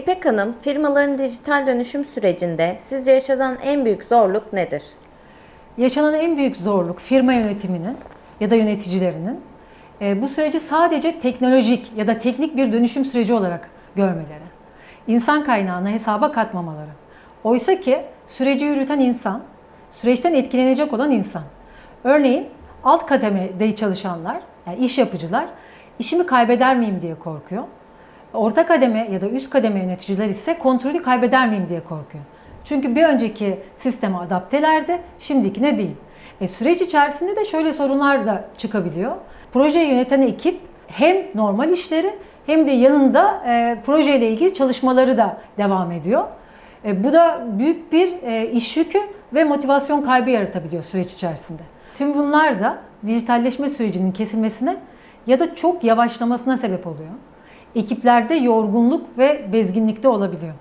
İpek Hanım, firmaların dijital dönüşüm sürecinde sizce yaşanan en büyük zorluk nedir? Yaşanan en büyük zorluk firma yönetiminin ya da yöneticilerinin e, bu süreci sadece teknolojik ya da teknik bir dönüşüm süreci olarak görmeleri. İnsan kaynağını hesaba katmamaları. Oysa ki süreci yürüten insan, süreçten etkilenecek olan insan. Örneğin alt kademede çalışanlar, yani iş yapıcılar işimi kaybeder miyim diye korkuyor. Orta kademe ya da üst kademe yöneticiler ise kontrolü kaybeder miyim diye korkuyor. Çünkü bir önceki sisteme adaptelerdi, şimdikine değil. E, süreç içerisinde de şöyle sorunlar da çıkabiliyor. Projeyi yöneten ekip hem normal işleri hem de yanında e, projeyle ilgili çalışmaları da devam ediyor. E, bu da büyük bir e, iş yükü ve motivasyon kaybı yaratabiliyor süreç içerisinde. Tüm bunlar da dijitalleşme sürecinin kesilmesine ya da çok yavaşlamasına sebep oluyor. Ekiplerde yorgunluk ve bezginlikte olabiliyor.